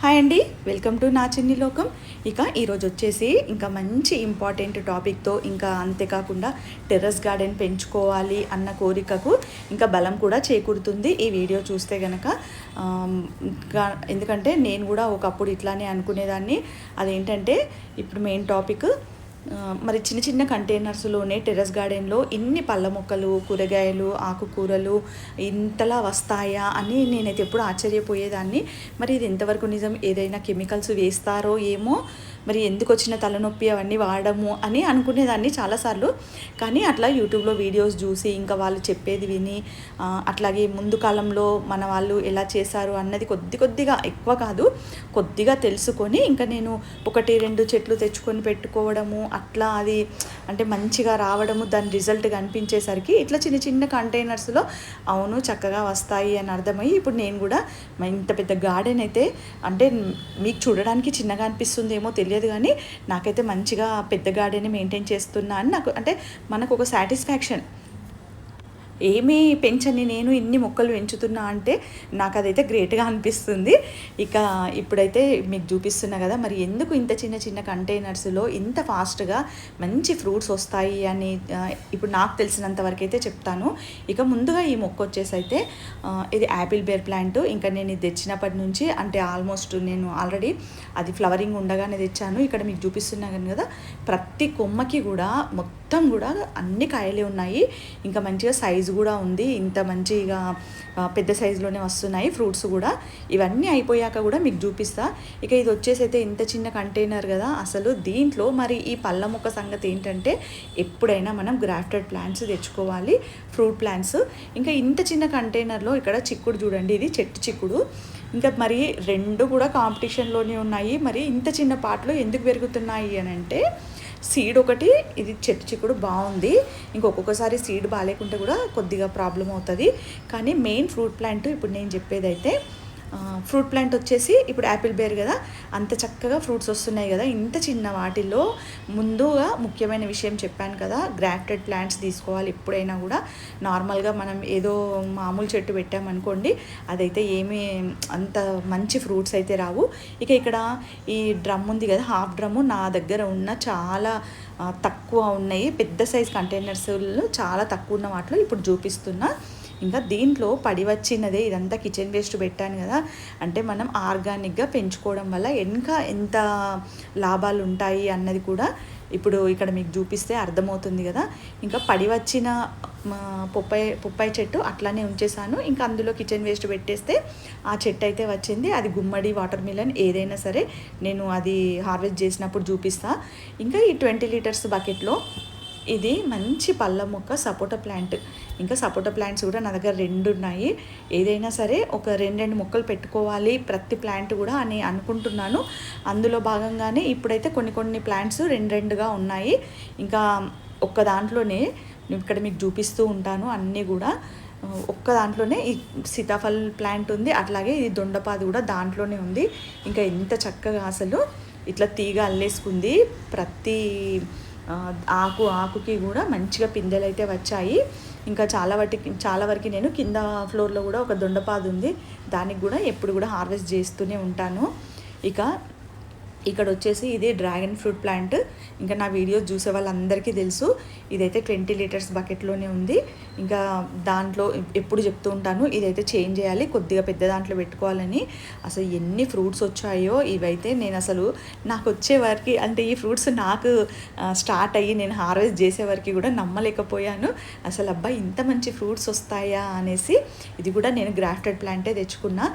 Hi అండి. Welcome to నా చిన్ని లోకం. ఇక ఈరోజు వచ్చేసి ఇంకా మంచి ఇంపార్టెంట్ టాపిక్తో ఇంకా అంతేకాకుండా టెర్రస్ గార్డెన్ పెంచుకోవాలి అన్న కోరికకు ఇంకా బలం కూడా చేకూరుతుంది ఈ వీడియో చూస్తే గనక. ఎందుకంటే నేను కూడా ఒకప్పుడు ఇట్లానే అనుకునేదాన్ని. అదేంటంటే ఇప్పుడు మెయిన్ టాపిక్ మరి చిన్న చిన్న కంటైనర్స్లోనే టెర్రస్ గార్డెన్లో ఇన్ని పళ్ళ మొక్కలు కూరగాయలు ఆకుకూరలు ఇంతలా వస్తాయా అని నేనైతే ఎప్పుడు ఆశ్చర్యపోయేదాన్ని. మరి ఇది ఎంతవరకు నిజం? ఏదైనా కెమికల్స్ వేస్తారో ఏమో మరి ఎందుకు వచ్చిన తలనొప్పి అవన్నీ వాడము అని అనుకునేదాన్ని చాలాసార్లు. కానీ అట్లా యూట్యూబ్లో వీడియోస్ చూసి ఇంకా వాళ్ళు చెప్పేది విని అట్లాగే ముందు కాలంలో మన వాళ్ళు ఎలా చేశారు అన్నది కొద్ది కొద్దిగా ఎక్కువ కాదు కొద్దిగా తెలుసుకొని ఇంకా నేను ఒకటి రెండు చెట్లు తెచ్చుకొని పెట్టుకోవడము అట్లా అది అంటే మంచిగా రావడము దాని రిజల్ట్ కనిపించేసరికి ఇట్లా చిన్న చిన్న కంటైనర్స్లో అవును చక్కగా వస్తాయి అని అర్థమయ్యి ఇప్పుడు నేను కూడా ఇంత పెద్ద గార్డెన్ అయితే అంటే మీకు చూడడానికి చిన్నగా అనిపిస్తుందేమో తెలియదు. కానీ నాకైతే మంచిగా పెద్ద గార్డెన్ మెయింటైన్ చేస్తున్నా అని నాకు అంటే మనకు ఒక సాటిస్ఫాక్షన్ ఏమీ పెంచని నేను ఇన్ని మొక్కలు పెంచుతున్నా అంటే నాకు అదైతే గ్రేట్గా అనిపిస్తుంది. ఇక ఇప్పుడైతే మీకు చూపిస్తున్నా కదా మరి ఎందుకు ఇంత చిన్న చిన్న కంటైనర్స్లో ఇంత ఫాస్ట్గా మంచి ఫ్రూట్స్ వస్తాయి అని ఇప్పుడు నాకు తెలిసినంత వరకు అయితే చెప్తాను. ఇక ముందుగా ఈ మొక్క వచ్చేసి అయితే ఇది యాపిల్ బేర్ ప్లాంట్. ఇంకా నేను ఇది తెచ్చినప్పటి నుంచి అంటే ఆల్మోస్ట్ నేను ఆల్రెడీ అది ఫ్లవరింగ్ ఉండగానే తెచ్చాను. ఇక్కడ మీకు చూపిస్తున్నాను కదా ప్రతి కొమ్మకి కూడా మొత్తం మొత్తం కూడా అన్ని కాయలే ఉన్నాయి. ఇంకా మంచిగా సైజు కూడా ఉంది. ఇంత మంచిగా పెద్ద సైజులోనే వస్తున్నాయి ఫ్రూట్స్ కూడా. ఇవన్నీ అయిపోయాక కూడా మీకు చూపిస్తా. ఇక ఇది వచ్చేసి అయితే ఇంత చిన్న కంటైనర్ కదా. అసలు దీంట్లో మరి ఈ పళ్ళ మొక్క సంగతి ఏంటంటే ఎప్పుడైనా మనం గ్రాఫ్టెడ్ ప్లాంట్స్ తెచ్చుకోవాలి. ఫ్రూట్ ప్లాంట్స్ ఇంకా ఇంత చిన్న కంటైనర్లో ఇక్కడ చిక్కుడు చూడండి. ఇది చెట్టు చిక్కుడు. ఇంకా మరి రెండు కూడా కాంపిటీషన్లోనే ఉన్నాయి. మరి ఇంత చిన్న పాటలు ఎందుకు పెరుగుతున్నాయి అని అంటే సీడ్ ఒకటి ఇది చెట్టు చిక్కుడు బాగుంది. ఇంకొకొకసారి సీడ్ బాగాలేకుంటే కూడా కొద్దిగా ప్రాబ్లం అవుతుంది. కానీ మెయిన్ ఫ్రూట్ ప్లాంట్ ఇప్పుడు నేను చెప్పేదైతే ఫ్రూట్ ప్లాంట్ వచ్చేసి ఇప్పుడు యాపిల్ బేర్ కదా. అంత చక్కగా ఫ్రూట్స్ వస్తున్నాయి కదా. ఇంత చిన్న వాటిల్లో ముందుగా ముఖ్యమైన విషయం చెప్పాను కదా. గ్రాఫ్టెడ్ ప్లాంట్స్ తీసుకోవాలి ఎప్పుడైనా కూడా. నార్మల్గా మనం ఏదో మామూలు చెట్టు పెట్టామనుకోండి అదైతే ఏమీ అంత మంచి ఫ్రూట్స్ అయితే రావు. ఇక ఇక్కడ ఈ డ్రమ్ ఉంది కదా హాఫ్ డ్రమ్ము నా దగ్గర ఉన్న చాలా తక్కువ ఉన్నాయి. పెద్ద సైజ్ కంటైనర్స్లో చాలా తక్కువ ఉన్న వాటిలో ఇప్పుడు చూపిస్తున్నా. ఇంకా దీంట్లో పడి వచ్చినదే ఇదంతా కిచెన్ వేస్ట్ పెట్టాను కదా. అంటే మనం ఆర్గానిక్గా పెంచుకోవడం వల్ల ఇంకా ఎంత లాభాలు ఉంటాయి అన్నది కూడా ఇప్పుడు ఇక్కడ మీకు చూపిస్తే అర్థమవుతుంది కదా. ఇంకా పడి వచ్చిన మా పొప్పాయి పొప్పాయి చెట్టు అట్లానే ఉంచేసాను. ఇంకా అందులో కిచెన్ వేస్ట్ పెట్టేస్తే ఆ చెట్టు అయితే వచ్చింది. అది గుమ్మడి వాటర్ మిలన్ ఏదైనా సరే నేను అది హార్వెస్ట్ చేసినప్పుడు చూపిస్తా. ఇంకా ఈ ట్వంటీ లీటర్స్ బకెట్లో ఇది మంచి పళ్ళ మొక్క సపోటా ప్లాంట్. ఇంకా సపోటా ప్లాంట్స్ కూడా నా దగ్గర రెండు ఉన్నాయి. ఏదైనా సరే ఒక రెండు రెండు మొక్కలు పెట్టుకోవాలి ప్రతి ప్లాంట్ కూడా అని అనుకుంటున్నాను. అందులో భాగంగానే ఇప్పుడైతే కొన్ని కొన్ని ప్లాంట్స్ రెండు రెండుగా ఉన్నాయి. ఇంకా ఒక్క దాంట్లోనే నేను ఇక్కడ మీకు చూపిస్తూ ఉంటాను అన్నీ కూడా. ఒక్క దాంట్లోనే ఈ సీతాఫల్ ప్లాంట్ ఉంది. అట్లాగే ఇది దొండపాది కూడా దాంట్లోనే ఉంది. ఇంకా ఎంత చక్కగా అసలు ఇట్లా తీగ అల్లేసుకుంది. ప్రతి ఆకు ఆకుకి కూడా మంచిగా పిందెలు అయితే వచ్చాయి. ఇంకా చాలా వాటికి చాలా వరకు నేను కింద ఫ్లోర్లో కూడా ఒక దొండపాదు ఉంది. దానికి కూడా ఎప్పుడు కూడా హార్వెస్ట్ చేస్తూనే ఉంటాను. ఇక ఇక్కడ వచ్చేసి ఇది డ్రాగన్ ఫ్రూట్ ప్లాంట్. ఇంకా నా వీడియోస్ చూసే వాళ్ళందరికీ తెలుసు. ఇదైతే ట్వంటీ లీటర్స్ బకెట్లోనే ఉంది. ఇంకా దాంట్లో ఎప్పుడు చెప్తూ ఉంటాను ఇదైతే చేంజ్ చేయాలి కొద్దిగా పెద్ద దాంట్లో పెట్టుకోవాలని. అసలు ఎన్ని ఫ్రూట్స్ వచ్చాయో ఇవైతే నేను అసలు నాకు వచ్చే వరకు అంటే ఈ ఫ్రూట్స్ నాకు స్టార్ట్ అయ్యి నేను హార్వెస్ట్ చేసే వరకు కూడా నమ్మలేకపోయాను. అసలు అబ్బా ఇంత మంచి ఫ్రూట్స్ వస్తాయా అనేసి ఇది కూడా నేను గ్రాఫ్టెడ్ ప్లాంటే తెచ్చుకున్నా.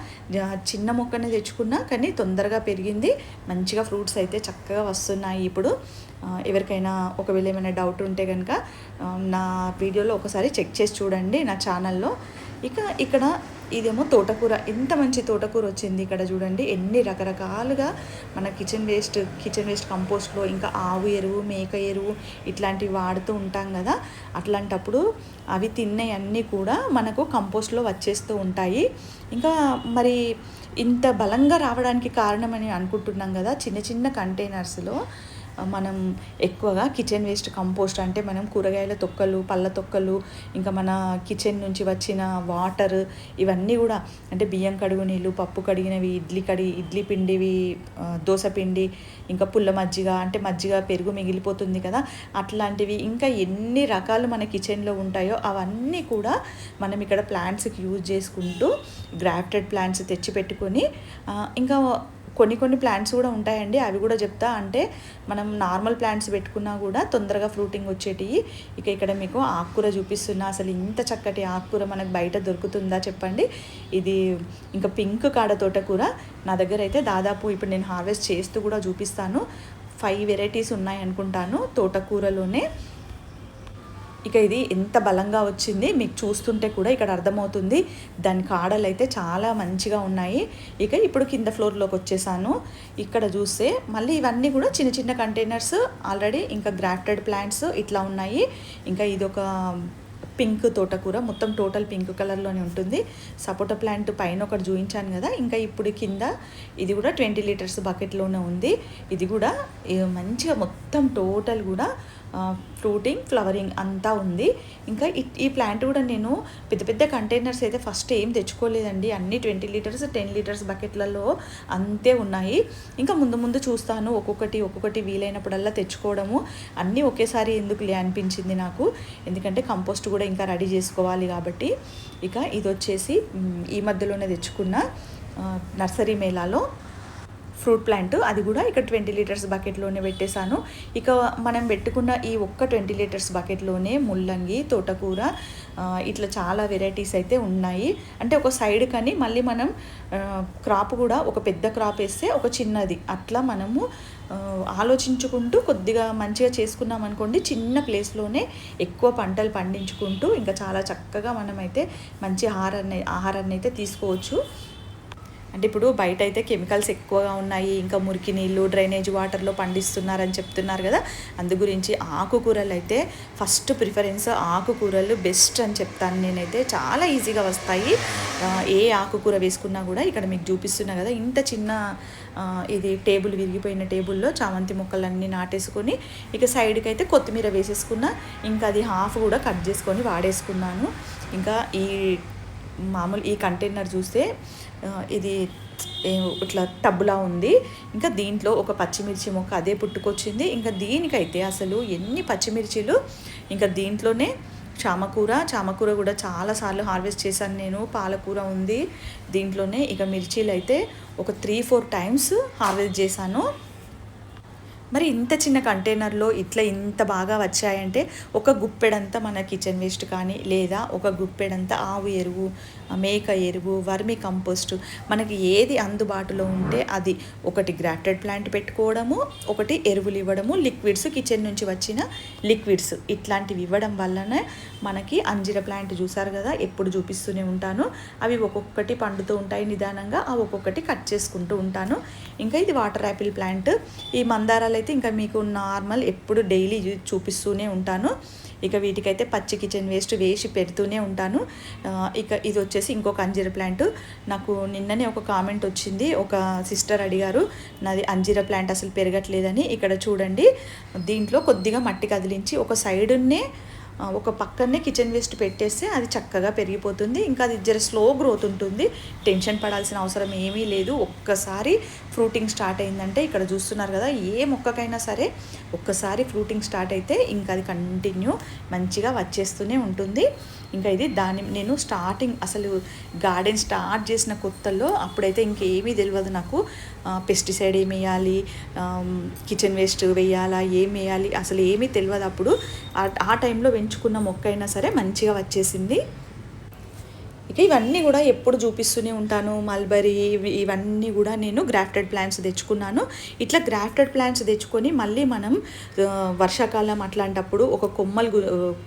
చిన్న మొక్కనే తెచ్చుకున్నా కానీ తొందరగా పెరిగింది. మంచి మంచిగా ఫ్రూట్స్ అయితే చక్కగా వస్తున్నాయి ఇప్పుడు. ఎవరికైనా ఒకవేళ ఏమైనా డౌట్ ఉంటే కనుక నా వీడియోలో ఒకసారి చెక్ చేసి చూడండి నా ఛానల్లో. ఇక ఇక్కడ ఇదేమో తోటకూర. ఎంత మంచి తోటకూర వచ్చింది ఇక్కడ చూడండి. ఎన్ని రకరకాలుగా మన కిచెన్ వేస్ట్ కిచెన్ వేస్ట్ కంపోస్ట్లో ఇంకా ఆవు ఎరువు మేక ఎరువు ఇట్లాంటివి వాడుతూ ఉంటాం కదా. అట్లాంటప్పుడు అవి తిన్నవన్నీ కూడా మనకు కంపోస్ట్లో వచ్చేస్తూ ఉంటాయి. ఇంకా మరి ఇంత బలంగా రావడానికి కారణమని అనుకుంటున్నాం కదా చిన్న చిన్న కంటైనర్స్లో మనం ఎక్కువగా కిచెన్ వేస్ట్ కంపోస్ట్ అంటే మనం కూరగాయల తొక్కలు పళ్ళ తొక్కలు ఇంకా మన కిచెన్ నుంచి వచ్చిన వాటర్ ఇవన్నీ కూడా అంటే బియ్యం కడుగు నీళ్ళు పప్పు కడిగినవి ఇడ్లీ కడిగి ఇడ్లీ పిండివి దోశ దోస పిండి ఇంకా పుల్ల మజ్జిగ అంటే మజ్జిగ పెరుగు మిగిలిపోతుంది కదా అట్లాంటివి ఇంకా ఎన్ని రకాలు మన కిచెన్లో ఉంటాయో అవన్నీ కూడా మనం ఇక్కడ ప్లాంట్స్కి యూజ్ చేసుకుంటూ గ్రాఫ్టెడ్ ప్లాంట్స్ తెచ్చి పెట్టుకొని ఇంకా కొన్ని కొన్ని ప్లాంట్స్ కూడా ఉంటాయండి. అవి కూడా చెప్తా అంటే మనం నార్మల్ ప్లాంట్స్ పెట్టుకున్నా కూడా తొందరగా ఫ్రూటింగ్ వచ్చేటివి ఇక ఇక్కడ మీకు ఆకుకూర చూపిస్తున్నా. అసలు ఇంత చక్కటి ఆకుకూర మనకు బయట దొరుకుతుందా చెప్పండి. ఇది ఇంకా పింక్ కాడ తోటకూర. నా దగ్గర అయితే దాదాపు ఇప్పుడు నేను హార్వెస్ట్ చేస్తూ కూడా చూపిస్తాను. ఫైవ్ వెరైటీస్ ఉన్నాయి అనుకుంటాను తోటకూరలోనే. ఇక ఇది ఎంత బలంగా వచ్చింది మీకు చూస్తుంటే కూడా ఇక్కడ అర్థమవుతుంది. దాని కాడలు అయితే చాలా మంచిగా ఉన్నాయి. ఇక ఇప్పుడు కింద ఫ్లోర్లోకి వచ్చేసాను. ఇక్కడ చూస్తే మళ్ళీ ఇవన్నీ కూడా చిన్న చిన్న కంటైనర్స్ ఆల్రెడీ ఇంకా గ్రాఫ్టెడ్ ప్లాంట్స్ ఇట్లా ఉన్నాయి. ఇంకా ఇది ఒక పింక్ తోటకూర మొత్తం టోటల్ పింక్ కలర్లోనే ఉంటుంది. సపోటా ప్లాంట్ పైన ఒకటి చూపించాను కదా. ఇంకా ఇప్పుడు కింద ఇది కూడా ట్వంటీ లీటర్స్ బకెట్లోనే ఉంది. ఇది కూడా మంచిగా మొత్తం టోటల్ కూడా ఫ్రూటింగ్ ఫ్లవరింగ్ అంతా ఉంది. ఇంకా ఈ- ఈ ప్లాంట్ కూడా నేను పెద్ద పెద్ద కంటైనర్స్ అయితే ఫస్ట్ ఏం తెచ్చుకోలేదండి. అన్ని ట్వంటీ లీటర్స్ టెన్ లీటర్స్ బకెట్లలో అంతే ఉన్నాయి. ఇంకా ముందు ముందు చూస్తాను ఒక్కొక్కటి ఒక్కొక్కటి వీలైనప్పుడల్లా తెచ్చుకోవడము. అన్నీ ఒకేసారి ఎందుకులే అనిపించింది నాకు. ఎందుకంటే కంపోస్ట్ కూడా ఇంకా రెడీ చేసుకోవాలి కాబట్టి. ఇక ఇది వచ్చేసి ఈ మధ్యలోనే తెచ్చుకున్న నర్సరీ మేళాలో ఫ్రూట్ ప్లాంట్ అది కూడా ఇక్కడ ట్వంటీ లీటర్స్ బకెట్లోనే పెట్టేశాను. ఇక మనం పెట్టుకున్న ఈ ఒక్క ట్వంటీ లీటర్స్ బకెట్లోనే ముల్లంగి తోటకూర ఇట్లా చాలా వెరైటీస్ అయితే ఉన్నాయి. అంటే ఒక సైడ్ కానీ మళ్ళీ మనం క్రాప్ కూడా ఒక పెద్ద క్రాప్ వేస్తే ఒక చిన్నది. అట్లా మనము ఆలోచించుకుంటూ కొద్దిగా మంచిగా చేసుకున్నాం అనుకోండి చిన్న ప్లేస్లోనే ఎక్కువ పంటలు పండించుకుంటూ ఇంకా చాలా చక్కగా మనమైతే మంచి ఆహారాన్ని ఆహారాన్ని అయితే తీసుకోవచ్చు. అంటే ఇప్పుడు బయట అయితే కెమికల్స్ ఎక్కువగా ఉన్నాయి ఇంకా మురికి నీళ్ళు డ్రైనేజ్ వాటర్లో పండిస్తున్నారని చెప్తున్నారు కదా. అందు గురించి ఆకుకూరలు అయితే ఫస్ట్ ప్రిఫరెన్స్ ఆకుకూరలు బెస్ట్ అని చెప్తాను నేనైతే. చాలా ఈజీగా వస్తాయి. ఏ ఆకుకూర వేసుకున్నా కూడా ఇక్కడ మీకు చూపిస్తున్నా కదా ఇంత చిన్న ఇది టేబుల్ విరిగిపోయిన టేబుల్లో చామంతి మొక్కలన్నీ నాటేసుకొని ఇక సైడ్కి అయితే కొత్తిమీర వేసేసుకున్నా ఇంకా అది హాఫ్ కూడా కట్ చేసుకొని వాడేసుకున్నాను. ఇంకా ఈ మామూలు ఈ కంటైనర్ చూస్తే ఇది ఇట్లా టబ్బులా ఉంది. ఇంకా దీంట్లో ఒక పచ్చిమిర్చి మొక్క అదే పుట్టుకొచ్చింది. ఇంకా దీనికైతే అసలు ఎన్ని పచ్చిమిర్చీలు ఇంకా దీంట్లోనే చామకూర చామకూర కూడా చాలాసార్లు హార్వెస్ట్ చేశాను నేను. పాలకూర ఉంది. దీంట్లోనే ఇక మిర్చీలు అయితే ఒక త్రీ ఫోర్ టైమ్స్ హార్వెస్ట్ చేశాను. మరి ఇంత చిన్న కంటైనర్లో ఇట్లా ఇంత బాగా వచ్చాయంటే ఒక గుప్పెడంతా మన కిచెన్ వేస్ట్ కానీ లేదా ఒక గుప్పెడంతా ఆవు ఎరువు మేక ఎరువు వర్మి కంపోస్ట్ మనకి ఏది అందుబాటులో ఉంటే అది ఒకటి గ్రాఫ్టెడ్ ప్లాంట్ పెట్టుకోవడము ఒకటి ఎరువులు ఇవ్వడము లిక్విడ్స్ కిచెన్ నుంచి వచ్చిన లిక్విడ్స్ ఇట్లాంటివి ఇవ్వడం వల్లనే మనకి అంజీర ప్లాంట్ చూసారు కదా ఎప్పుడు చూపిస్తూనే ఉంటాను. అవి ఒక్కొక్కటి పండుతూ ఉంటాయి నిదానంగా ఆ ఒక్కొక్కటి కట్ చేసుకుంటూ ఉంటాను. ఇంకా ఇది వాటర్ యాపిల్ ప్లాంట్. ఈ మందారాలు అయితే ఇంకా మీకు నార్మల్ ఎప్పుడు డైలీ చూపిస్తూనే ఉంటాను. ఇక వీటికైతే పచ్చి కిచెన్ వేస్ట్ వేసి పెడుతూనే ఉంటాను. ఇక ఇది వచ్చేసి ఇంకొక అంజీర ప్లాంట్. నాకు నిన్ననే ఒక కామెంట్ వచ్చింది. ఒక సిస్టర్ అడిగారు నాది అంజీర ప్లాంట్ అసలు పెరగట్లేదని. ఇక్కడ చూడండి. దీంట్లో కొద్దిగా మట్టి కదిలించి ఒక సైడున్నే ఒక పక్కనే కిచెన్ వేస్ట్ పెట్టేస్తే అది చక్కగా పెరిగిపోతుంది. ఇంకా అది జర స్లో గ్రోత్ ఉంటుంది. టెన్షన్ పడాల్సిన అవసరం ఏమీ లేదు. ఒక్కసారి ఫ్రూటింగ్ స్టార్ట్ అయిందంటే ఇక్కడ చూస్తున్నారు కదా ఏ మొక్కకైనా సరే ఒక్కసారి ఫ్రూటింగ్ స్టార్ట్ అయితే ఇంకా అది కంటిన్యూ మంచిగా వచ్చేస్తూనే ఉంటుంది. ఇంకా ఇది దాని నేను స్టార్టింగ్ అసలు గార్డెన్ స్టార్ట్ చేసిన కొత్తలో అప్పుడైతే ఇంకేమీ తెలియదు నాకు. పెస్టిసైడ్ ఏమి వేయాలి? కిచెన్ వేస్ట్ వేయాలా? ఏం వేయాలి? అసలు ఏమీ తెలియదు అప్పుడు. ఆ- ఆ టైంలో పెంచుకున్న మొక్క అయినా సరే మంచిగా వచ్చేసింది. ఇక ఇవన్నీ కూడా ఎప్పుడు చూపిస్తూనే ఉంటాను. మల్బరీ ఇవి- ఇవన్నీ కూడా నేను గ్రాఫ్టెడ్ ప్లాంట్స్ తెచ్చుకున్నాను. ఇట్లా గ్రాఫ్టెడ్ ప్లాంట్స్ తెచ్చుకొని మళ్ళీ మనం వర్షాకాలం అట్లాంటప్పుడు ఒక కొమ్మలు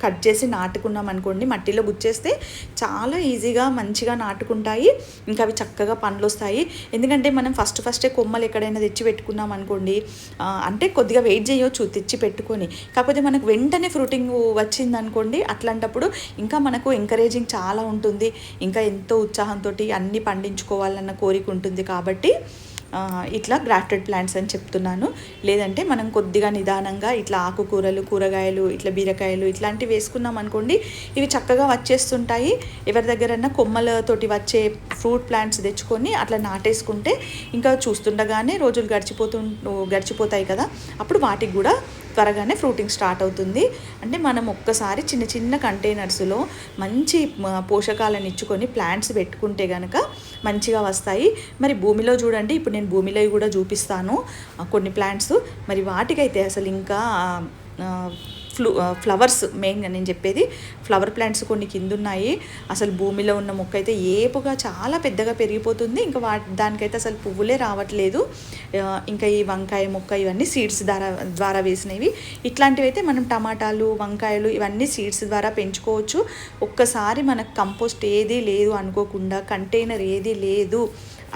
కట్ చేసి నాటుకున్నాం అనుకోండి మట్టిలో గుచ్చేస్తే చాలా ఈజీగా మంచిగా నాటుకుంటాయి. ఇంకా అవి చక్కగా పండ్లు వస్తాయి ఎందుకంటే మనం ఫస్ట్ ఫస్టే కొమ్మలు ఎక్కడైనా తెచ్చి పెట్టుకున్నాం అనుకోండి అంటే కొద్దిగా వెయిట్ చేయొచ్చు తెచ్చి పెట్టుకొని. కాకపోతే మనకు వెంటనే ఫ్రూటింగ్ వచ్చింది అనుకోండి అట్లాంటప్పుడు ఇంకా మనకు ఎంకరేజింగ్ చాలా ఉంటుంది. ఇంకా ఎంతో ఉత్సాహంతో అన్నీ పండించుకోవాలన్న కోరిక ఉంటుంది కాబట్టి ఇట్లా గ్రాఫ్టెడ్ ప్లాంట్స్ అని చెప్తున్నాను. లేదంటే మనం కొద్దిగా నిదానంగా ఇట్లా ఆకుకూరలు కూరగాయలు ఇట్లా బీరకాయలు ఇట్లాంటివి వేసుకున్నాం అనుకోండి ఇవి చక్కగా వచ్చేస్తుంటాయి. ఎవరి దగ్గరన్నా కొమ్మలతోటి వచ్చే ఫ్రూట్ ప్లాంట్స్ తెచ్చుకొని అట్లా నాటేసుకుంటే ఇంకా చూస్తుండగానే రోజులు గడిచిపోతు గడిచిపోతాయి కదా. అప్పుడు వాటికి కూడా త్వరగానే ఫ్రూటింగ్ స్టార్ట్ అవుతుంది. అంటే మనం ఒక్కసారి చిన్న చిన్న కంటైనర్స్లో మంచి పోషకాలను ఇచ్చుకొని ప్లాంట్స్ పెట్టుకుంటే కనుక మంచిగా వస్తాయి. మరి భూమిలో చూడండి ఇప్పుడు నేను భూమిలో కూడా చూపిస్తాను కొన్ని ప్లాంట్స్. మరి వాటికైతే అసలు ఇంకా ఫ్లూ ఫ్లవర్స్ మెయిన్గా నేను చెప్పేది. ఫ్లవర్ ప్లాంట్స్ కొన్ని కింద ఉన్నాయి అసలు భూమిలో ఉన్న మొక్క అయితే ఏపుగా చాలా పెద్దగా పెరిగిపోతుంది. ఇంకా వా దానికైతే అసలు పువ్వులే రావట్లేదు. ఇంకా ఈ వంకాయ మొక్క ఇవన్నీ సీడ్స్ ద్వారా ద్వారా వేసినవి. ఇట్లాంటివి అయితే మనం టమాటాలు వంకాయలు ఇవన్నీ సీడ్స్ ద్వారా పెంచుకోవచ్చు. ఒక్కసారి మనకు కంపోస్ట్ ఏది లేదు అనుకోకుండా కంటైనర్ ఏది లేదు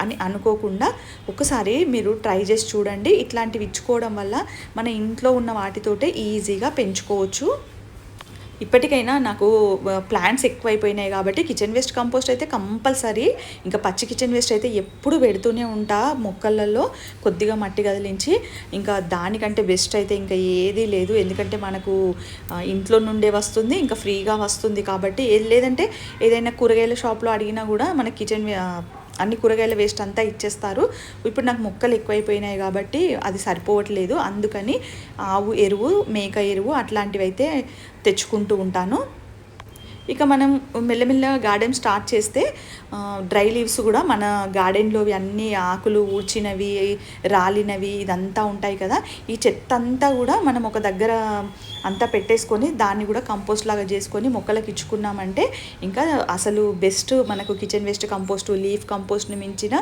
అని అనుకోకుండా ఒకసారి మీరు ట్రై చేసి చూడండి. ఇట్లాంటివి ఇచ్చుకోవడం వల్ల మన ఇంట్లో ఉన్న వాటితోటే ఈజీగా పెంచుకోవచ్చు. ఇప్పటికైనా నాకు ప్లాంట్స్ ఎక్కువైపోయినాయి కాబట్టి కిచెన్ వేస్ట్ కంపోస్ట్ అయితే కంపల్సరీ. ఇంకా పచ్చి కిచెన్ వేస్ట్ అయితే ఎప్పుడు పెడుతూనే ఉంటా మొక్కలలో. కొద్దిగా మట్టి కదిలించి ఇంకా దానికంటే బెస్ట్ అయితే ఇంకా ఏదీ లేదు. ఎందుకంటే మనకు ఇంట్లో నుండే వస్తుంది ఇంకా ఫ్రీగా వస్తుంది కాబట్టి. ఏది లేదంటే ఏదైనా కూరగాయల షాప్లో అడిగినా కూడా మన కిచెన్ అన్ని కూరగాయల వేస్ట్ అంతా ఇచ్చేస్తారు. ఇప్పుడు నాకు మొక్కలు ఎక్కువైపోయినాయి కాబట్టి అది సరిపోవట్లేదు. అందుకని ఆవు ఎరువు మేక ఎరువు అట్లాంటివి అయితే తెచ్చుకుంటూ ఉంటాను. ఇక మనం మెల్లమెల్లగా గార్డెన్ స్టార్ట్ చేస్తే డ్రై లీవ్స్ కూడా మన గార్డెన్లోవి అన్ని ఆకులు ఊడ్చినవి రాలినవి ఇదంతా ఉంటాయి కదా. ఈ చెత్త అంతా కూడా మనం ఒక దగ్గర అంతా పెట్టేసుకొని దాన్ని కూడా కంపోస్ట్ లాగా చేసుకొని మొక్కలకు ఇచ్చుకున్నామంటే ఇంకా అసలు బెస్ట్ మనకు కిచెన్ వేస్ట్ కంపోస్టు లీఫ్ కంపోస్ట్ని మించిన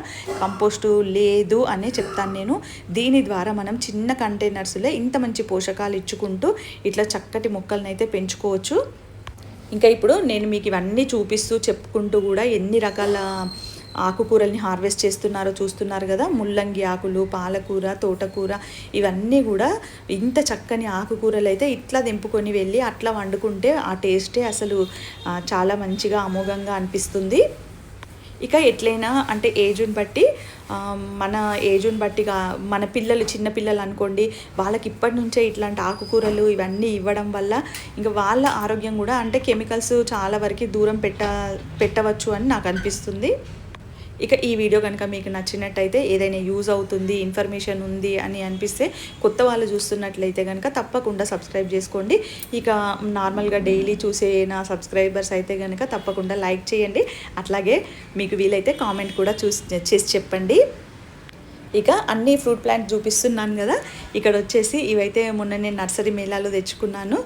కంపోస్టు లేదు అనే చెప్తాను నేను. దీని ద్వారా మనం చిన్న కంటైనర్స్లో ఇంత మంచి పోషకాలు ఇచ్చుకుంటూ ఇట్లా చక్కటి మొక్కలను అయితే పెంచుకోవచ్చు. ఇంకా ఇప్పుడు నేను మీకు ఇవన్నీ చూపిస్తూ చెప్పుకుంటూ కూడా ఎన్ని రకాల ఆకుకూరల్ని హార్వెస్ట్ చేస్తున్నారో చూస్తున్నారు కదా. ముల్లంగి ఆకులు పాలకూర తోటకూర ఇవన్నీ కూడా ఇంత చక్కని ఆకుకూరలు అయితే ఇట్లా దింపుకొని వెళ్ళి అట్లా వండుకుంటే ఆ టేస్టే అసలు చాలా మంచిగా అమోఘంగా అనిపిస్తుంది. ఇక ఎట్లయినా అంటే ఏజ్ని బట్టి మన ఏజ్ని బట్టిగా మన పిల్లలు చిన్న పిల్లలు అనుకోండి వాళ్ళకి ఇప్పటి నుంచే ఇట్లాంటి ఆకుకూరలు ఇవన్నీ ఇవ్వడం వల్ల ఇంకా వాళ్ళ ఆరోగ్యం కూడా అంటే కెమికల్స్ చాలా వరకు దూరం పెట్ట పెట్టవచ్చు అని నాకు అనిపిస్తుంది. ఇక ఈ వీడియో కనుక మీకు నచ్చినట్టయితే ఏదైనా యూజ్ అవుతుంది ఇన్ఫర్మేషన్ ఉంది అని అనిపిస్తే కొత్త వాళ్ళు చూస్తున్నట్లయితే కనుక తప్పకుండా సబ్స్క్రైబ్ చేసుకోండి. ఇక నార్మల్గా డైలీ చూసే నా సబ్స్క్రైబర్స్ అయితే కనుక తప్పకుండా లైక్ చేయండి. అట్లాగే మీకు వీలైతే కామెంట్ కూడా చూసి చేసి చెప్పండి. ఇక అన్ని ఫ్రూట్ ప్లాంట్ చూపిస్తున్నాను కదా ఇక్కడ వచ్చేసి ఇవైతే మొన్న నేను నర్సరీ మేళాలో తెచ్చుకున్నాను.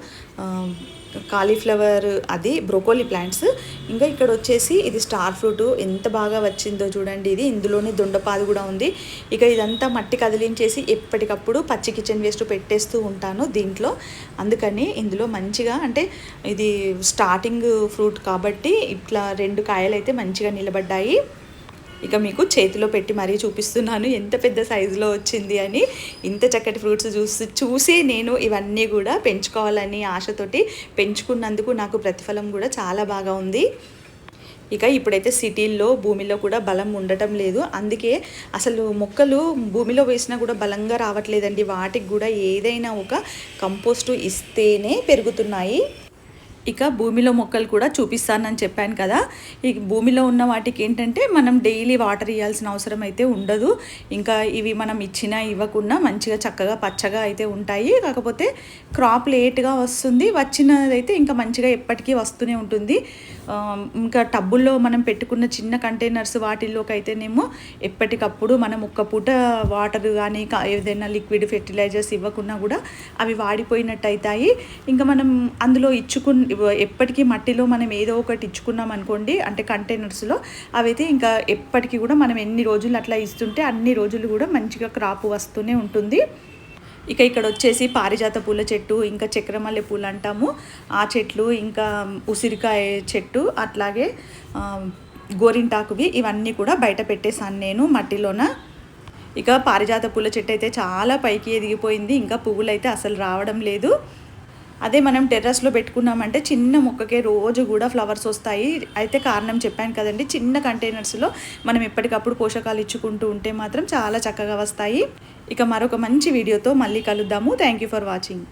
కాలీఫ్లవర్ అది బ్రోకోలీ ప్లాంట్స్. ఇంకా ఇక్కడ వచ్చేసి ఇది స్టార్ ఫ్రూట్. ఎంత బాగా వచ్చిందో చూడండి. ఇది ఇందులోనే దొండపాది కూడా ఉంది. ఇక ఇదంతా మట్టి కదిలించేసి ఎప్పటికప్పుడు పచ్చి కిచెన్ వేస్ట్ పెట్టేస్తూ ఉంటాను దీంట్లో. అందుకని ఇందులో మంచిగా అంటే ఇది స్టార్టింగ్ ఫ్రూట్ కాబట్టి ఇట్లా రెండు కాయలు అయితే మంచిగా నిలబడ్డాయి. ఇక మీకు చేతిలో పెట్టి మరీ చూపిస్తున్నాను ఎంత పెద్ద సైజులో వచ్చింది అని. ఇంత చక్కటి ఫ్రూట్స్ చూసి చూసి నేను ఇవన్నీ కూడా పెంచుకోవాలని ఆశతోటి పెంచుకున్నందుకు నాకు ప్రతిఫలం కూడా చాలా బాగా ఉంది. ఇక ఇప్పుడైతే సిటీల్లో భూమిలో కూడా బలం ఉండటం లేదు. అందుకే అసలు మొక్కలు భూమిలో వేసినా కూడా బలంగా రావట్లేదండి. వాటికి కూడా ఏదైనా ఒక కంపోస్టు ఇస్తేనే పెరుగుతున్నాయి. ఇక భూమిలో మొక్కలు కూడా చూపిస్తానని చెప్పాను కదా. ఈ భూమిలో ఉన్న వాటికి ఏంటంటే మనం డైలీ వాటర్ ఇవ్వాల్సిన అవసరం అయితే ఉండదు. ఇంకా ఇవి మనం ఇచ్చినా ఇవ్వకుండా మంచిగా చక్కగా పచ్చగా అయితే ఉంటాయి. కాకపోతే క్రాప్ లేట్గా వస్తుంది. వచ్చినదైతే ఇంకా మంచిగా ఎప్పటికీ వస్తూనే ఉంటుంది. ఇంకా టబ్బుల్లో మనం పెట్టుకున్న చిన్న కంటైనర్స్ వాటిల్లోకి అయితేనేమో ఎప్పటికప్పుడు మనం ఒక్క పూట వాటర్ కానీ కా- ఏదైనా లిక్విడ్ ఫెర్టిలైజర్స్ ఇవ్వకున్నా కూడా అవి వాడిపోయినట్టు అవుతాయి ఇంకా మనం అందులో ఇచ్చుకున్న ఎప్పటికీ మట్టిలో మనం ఏదో ఒకటి ఇచ్చుకున్నాం అనుకోండి అంటే కంటైనర్స్లో అవైతే ఇంకా ఎప్పటికీ కూడా మనం ఎన్ని రోజులు అట్లా ఇస్తుంటే అన్ని రోజులు కూడా మంచిగా క్రాప్ వస్తూనే ఉంటుంది. ఇక ఇక్కడ వచ్చేసి పారిజాత పూల చెట్టు ఇంకా చక్రమల్లె పూలు అంటాము. ఆ చెట్లు ఇంకా ఉసిరికాయ చెట్టు అట్లాగే గోరింటాకువి ఇవన్నీ కూడా బయట పెట్టేశాను నేను మట్టిలోన. ఇక పారిజాత పూల చెట్టు అయితే చాలా పైకి ఎదిగిపోయింది ఇంకా పువ్వులు అయితే అసలు రావడం లేదు. అదే మనం టెర్రస్లో పెట్టుకున్నామంటే చిన్న మొక్కకే రోజు కూడా ఫ్లవర్స్ వస్తాయి. అయితే కారణం చెప్పాను కదండి చిన్న కంటైనర్స్లో మనం ఎప్పటికప్పుడు పోషకాలు ఇచ్చుకుంటూ ఉంటే మాత్రం చాలా చక్కగా వస్తాయి. ఇక మరొక మంచి వీడియోతో మళ్ళీ కలుద్దాము. Thank you for watching